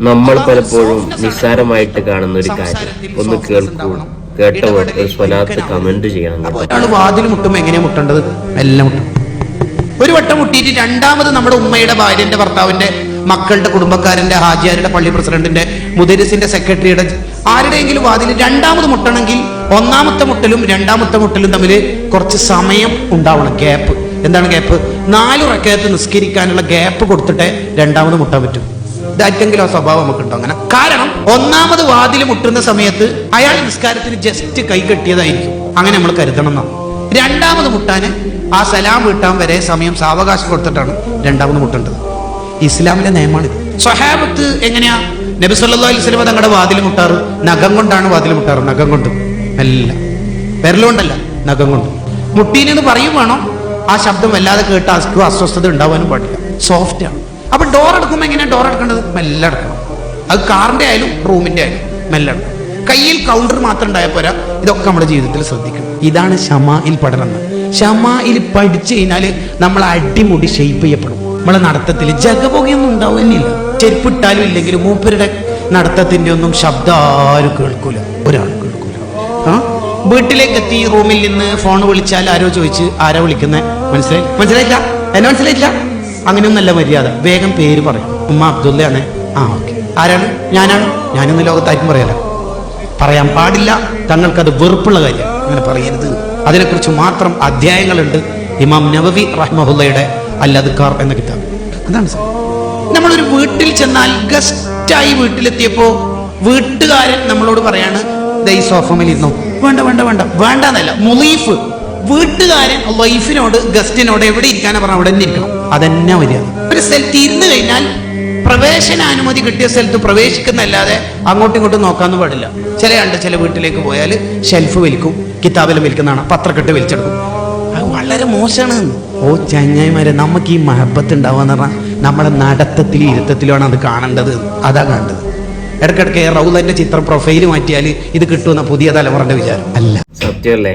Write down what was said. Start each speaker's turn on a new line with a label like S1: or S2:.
S1: നമ്മൾ പലപ്പോഴും നിസ്സാരമായിട്ട് കാണുന്ന ഒരു കാര്യം. ഒന്ന് കേൾക്കൂ. കേട്ടവർ ഒരു സ്വലാത്ത് കമന്റ് ചെയ്യണം കേട്ടോ.
S2: ഒരാൾ വാതിൽ മുട്ടും എങ്ങനെയാ മുട്ടേണ്ടത്? എല്ലാം മുട്ടും. ഒരു വട്ടം മുട്ടിയിട്ട് രണ്ടാമത് നമ്മുടെ ഉമ്മയുടെ ഭാര്യന്റെ ഭർത്താവിന്റെ മക്കളുടെ കുടുംബക്കാരന്റെ ഹാജിയാരുടെ പള്ളി പ്രസിഡന്റിന്റെ മുദരിസിന്റെ സെക്രട്ടറിയുടെ ആരുടെയെങ്കിലും വാതിൽ രണ്ടാമത് മുട്ടണമെങ്കിൽ ഒന്നാമത്തെ മുട്ടലും രണ്ടാമത്തെ മുട്ടലും തമ്മിൽ കുറച്ച് സമയം ഉണ്ടാവണം. ഗ്യാപ്പ്. എന്താണ് ഗ്യാപ്പ്? നാലുറക്കകത്ത് നിസ്കരിക്കാനുള്ള ഗ്യാപ്പ് കൊടുത്തിട്ടേ രണ്ടാമത് മുട്ടാൻ പറ്റും. ഇതാറ്റെങ്കിലും ആ സ്വഭാവം നമുക്കുണ്ടോ അങ്ങനെ? കാരണം ഒന്നാമത് വാതിൽ മുട്ടുന്ന സമയത്ത് അയാൾ നിസ്കാരത്തിന് ജസ്റ്റ് കൈ കെട്ടിയതായിരിക്കും. അങ്ങനെ നമ്മൾ കരുതണം എന്നാണ്. രണ്ടാമത് മുട്ടാന് ആ സലാം വീട്ടാൻ വരെ സമയം സാവകാശം കൊടുത്തിട്ടാണ് രണ്ടാമത് മുട്ടേണ്ടത്. ഇസ്ലാമിലെ നിയമമാണിത്. സ്വഹാബത്ത് എങ്ങനെയാ? നബി സല്ലാ അലൈഹി വസല്ലം തങ്ങളുടെ വാതിൽ മുട്ടാറ്. നഖം കൊണ്ടാണ് വാതിൽ മുട്ടാറ്. നഖം കൊണ്ട്. അല്ല. വിരലുകൊണ്ടല്ല നഖം കൊണ്ട്. മുട്ടീനെന്ന് പറയും വേണം. ആ ശബ്ദം വല്ലാതെ കേട്ട് അസ്വസ്ഥത ഉണ്ടാവാനും പാടില്ല. സോഫ്റ്റ് ആണ്. അപ്പൊ ഡോർ എടുക്കുമ്പോൾ എങ്ങനെയാണ് ഡോർ എടുക്കേണ്ടത്? മെല്ലെ എടുക്കണം. അത് കാറിന്റെ ആയാലും റൂമിന്റെ ആയാലും മെല്ലെ എടുക്കണം. കയ്യിൽ കൗണ്ടർ മാത്രം ഉണ്ടായാൽ പോരാ. ഇതൊക്കെ നമ്മുടെ ജീവിതത്തിൽ ശ്രദ്ധിക്കണം. ഇതാണ് ഷമായിൽ പഠനം. ഷമായിൽ പഠിച്ചു കഴിഞ്ഞാൽ നമ്മൾ അടിമുടി ഷെയ്പ്പ് ചെയ്യപ്പെടും. നമ്മളെ നടത്തത്തിൽ ജഗപുകയൊന്നും ഉണ്ടാവുന്നില്ല ചെരുപ്പിട്ടാലും ഇല്ലെങ്കിലും മൂപ്പരുടെ നടത്തത്തിന്റെ ഒന്നും ശബ്ദം ആരും കേൾക്കൂല. ഒരാൾ കേൾക്കൂല. ആ? വീട്ടിലേക്ക് എത്തി റൂമിൽ നിന്ന് ഫോൺ വിളിച്ചാൽ ആരോ ചോദിച്ച് ആരാ വിളിക്കുന്നത് മനസ്സിലായി? മനസ്സിലായില്ല എന്നെ മനസ്സിലായില്ല അങ്ങനെയൊന്നല്ല മര്യാദ. വേഗം പേര് പറയും. ഉമ്മ അബ്ദുള്ളയാണ് ആ ഓക്കെ. ആരാണ്? ഞാനാണ്. ഞാനൊന്നും ലോകത്തായിരിക്കും പറയാല പറയാൻ പാടില്ല. തങ്ങൾക്കത് വെറുപ്പുള്ള കാര്യം. അങ്ങനെ പറയരുത്. അതിനെക്കുറിച്ച് മാത്രം അധ്യായങ്ങളുണ്ട്. ഇമാം നവവി റഹ്മഹുല്ലയുടെ അല്ലദ്ക്കാർ എന്ന കിതാബ്. അതാണ് സാർ. നമ്മളൊരു വീട്ടിൽ ചെന്നാൽ ഗസ്റ്റായി വീട്ടിലെത്തിയപ്പോൾ വീട്ടുകാരൻ നമ്മളോട് പറയാണ് ദേ ഈ സോഫമേൽ ഇരുന്നു? വേണ്ട വേണ്ട വേണ്ട. എന്നല്ല മുലീഫ് വീട്ടുകാരൻ വൈഫിനോട് ഗസ്റ്റിനോട് എവിടെ ഇരിക്കാനാ പറഞ്ഞ അവിടെ തന്നെ ഇരിക്കണം. അതന്നെ വരിക ഒരു സ്ഥലത്ത് ഇരുന്ന് കഴിഞ്ഞാൽ പ്രവേശനാനുമതി കിട്ടിയ സ്ഥലത്ത് പ്രവേശിക്കുന്നല്ലാതെ അങ്ങോട്ടും ഇങ്ങോട്ടും നോക്കാന്ന് പാടില്ല. ചില ഉണ്ട് ചില വീട്ടിലേക്ക് പോയാൽ ഷെൽഫ് വലിക്കും കിതാബിലും വലിക്കുന്നതാണ് പത്രക്കെട്ട് വലിച്ചെടുക്കും. അത് വളരെ മോശമാണ്. ഓ ചങ്ങായിമാരെ നമുക്ക് ഈ മഹബത്ത് ഉണ്ടാവുക പറഞ്ഞാൽ നമ്മുടെ നടത്തത്തിലും ഇരുത്തത്തിലുമാണ് അത് കാണേണ്ടത്. അതാ കാണേണ്ടത്. ഇടയ്ക്കിടയ്ക്ക് റൗലന്റെ ചിത്രം പ്രൊഫൈൽ മാറ്റിയാൽ ഇത് കിട്ടുമെന്ന പുതിയ തലമുറന്റെ വിചാരം. അല്ല.
S1: സത്യമല്ലേ